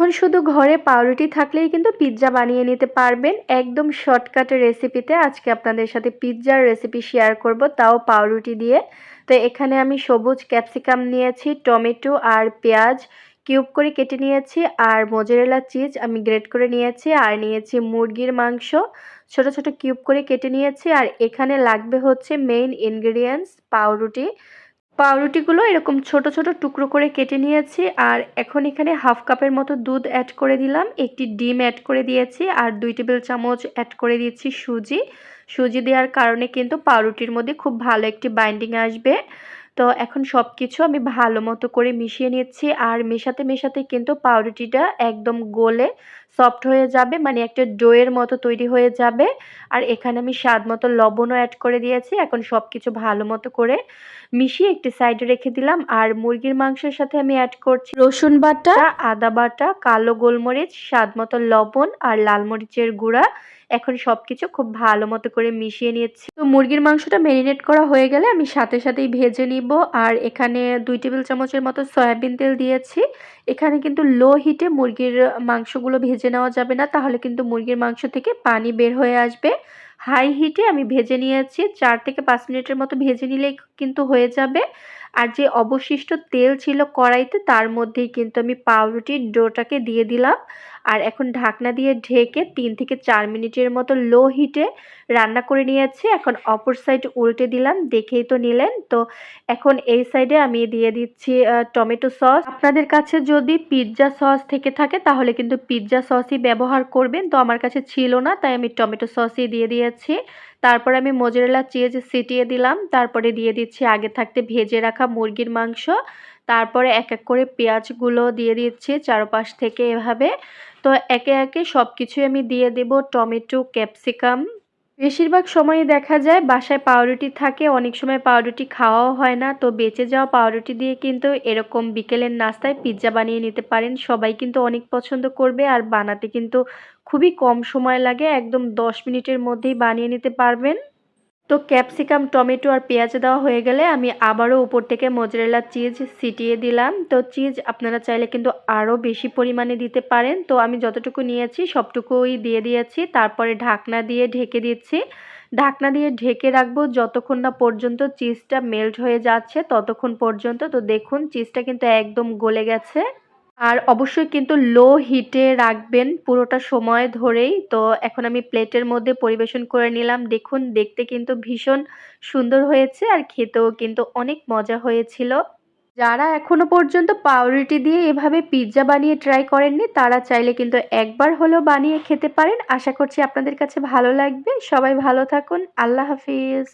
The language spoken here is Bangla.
এখন শুধু ঘরে পাউরুটি থাকলেই কিন্তু পিৎজা বানিয়ে নিতে পারবেন একদম শর্টকাট রেসিপিতে। আজকে আপনাদের সাথে পিৎজার রেসিপি শেয়ার করব, তাও পাউরুটি দিয়ে। তো এখানে আমি সবুজ ক্যাপসিকাম নিয়েছি, টমেটো আর পেঁয়াজ কিউব করে কেটে নিয়েছি, আর মোজারেলা চিজ আমি গ্রেট করে নিয়েছি, আর নিয়েছি মুরগির মাংস। ছোট ছোট কিউব করে কেটে নিয়েছি, আর এখানে লাগবে হচ্ছে মেইন ইনগ্রিডিয়েন্টস পাউরুটি। পাউরুটিগুলো এরকম ছোট ছোট টুকরো করে কেটে নিয়েছি আর এখন এখানে হাফ কাপের মতো দুধ অ্যাড করে দিলাম। একটি ডিম অ্যাড করে দিয়েছি আর দুই টেবিল চামচ অ্যাড করে দিয়েছি সুজি। সুজি দেওয়ার কারণে কিন্তু পাউরুটির মধ্যে খুব ভালো একটি বাইন্ডিং আসবে। তো এখন সব কিছু আমি ভালো মতো করে মিশিয়ে নিচ্ছি আর মেশাতে মেশাতে কিন্তু পাউরুটিটা একদম গলে সফট হয়ে যাবে মানে একটা ডোয়ের মতো তৈরি হয়ে যাবে। আর এখানে আমি স্বাদ মতো লবণও অ্যাড করে দিয়েছি। এখন সব কিছু ভালো মতো করে মিশিয়ে একটি সাইডে রেখে দিলাম। আর মুরগির মাংসের সাথে আমি অ্যাড করছি রসুন বাটা আদা বাটা কালো গোলমরিচ স্বাদ মতো লবণ আর লাল মরিচের গুঁড়া। এখন সব কিছু খুব ভালো মতো করে মিশিয়ে নিয়েছি। তো মুরগির মাংসটা ম্যারিনেট করা হয়ে গেলে আমি সাথে সাথেই ভেজে নিব। আর এখানে দুই টেবিল চামচের মতো সয়াবিন তেল দিয়েছি। এখানে কিন্তু লো হিটে মুরগির মাংসগুলো ভেজে নেওয়া যাবে না, তাহলে কিন্তু মুরগির মাংস থেকে পানি বের হয়ে আসবে। হাই হিটে আমি ভেজে নিয়েছি। চার থেকে পাঁচ মিনিটের মতো ভেজে নিলেই কিন্তু হয়ে যাবে। আর যে অবশিষ্ট তেল ছিল কড়াইতে, তার মধ্যেই কিন্তু আমি পাউরুটির ডোটাকে দিয়ে দিলাম। আর এখন ঢাকনা দিয়ে ঢেকে তিন থেকে চার মিনিটের মতো লো হিটে রান্না করে নিয়েছি। এখন অপর সাইড উল্টে দিলাম, দেখেই তো নিলেন। তো এখন এই সাইডে আমি দিয়ে দিচ্ছি টমেটো সস। আপনাদের কাছে যদি পিৎজা সস থেকে থাকে, তাহলে কিন্তু পিৎজা সসই ব্যবহার করবেন। তো আমার কাছে ছিল না, তাই আমি টমেটো সসই দিয়ে দিয়েছি। তারপর আমি মোজারেলা চিজ ছিটিয়ে দিলাম। তারপরে দিয়ে দিচ্ছি আগে থাকতে ভেজে রাখা মুরগির মাংস। তারপরে এক এক করে পেঁয়াজগুলো দিয়ে দিচ্ছি চারপাশ থেকে এভাবে। তো একে একে সব কিছুই আমি দিয়ে দেবো টমেটো, ক্যাপসিকাম বেশিরভাগ সময়ে দেখা যায় বাসায় পাউরুটি থাকে, অনেক সময় পাউরুটি খাওয়াও হয় না। তো বেঁচে যাওয়া পাউরুটি দিয়ে কিন্তু এরকম বিকেলের নাস্তায় পিৎজা বানিয়ে নিতে পারেন। সবাই কিন্তু অনেক পছন্দ করবে আর বানাতে কিন্তু খুবই কম সময় লাগে। একদম দশ মিনিটের মধ্যেই বানিয়ে নিতে পারবেন। তো ক্যাপসিকাম, টমেটো আর পেঁয়াজ দেওয়া হয়ে গেলে আমি আবারও উপর থেকে মোজরেলা চিজ ছিটিয়ে দিলাম। তো চিজ আপনারা চাইলে কিন্তু আরও বেশি পরিমাণে দিতে পারেন। তো আমি যতটুকু নিয়েছি সবটুকুই দিয়ে দিয়েছি। তারপরে ঢাকনা দিয়ে ঢেকে দিচ্ছি। ঢাকনা দিয়ে ঢেকে রাখব যতক্ষণ না পর্যন্ত চিজটা মেল্ট হয়ে যাচ্ছে ততক্ষণ পর্যন্ত। তো দেখুন, চিজটা কিন্তু একদম গলে গেছে। আর অবশ্যই কিন্তু লো হিটে রাখবেন পুরোটা সময় ধরেই। তো এখন আমি প্লেটের মধ্যে পরিবেশন করে নিলাম। দেখুন, দেখতে কিন্তু ভীষণ সুন্দর হয়েছে আর খেতেও কিন্তু অনেক মজা হয়েছিল। যারা এখনও পর্যন্ত পাউরুটি দিয়ে এভাবে পিৎজা বানিয়ে ট্রাই করেননি, তারা চাইলে কিন্তু একবার হলেও বানিয়ে খেতে পারেন। আশা করছি আপনাদের কাছে ভালো লাগবে। সবাই ভালো থাকুন। আল্লাহ হাফিজ।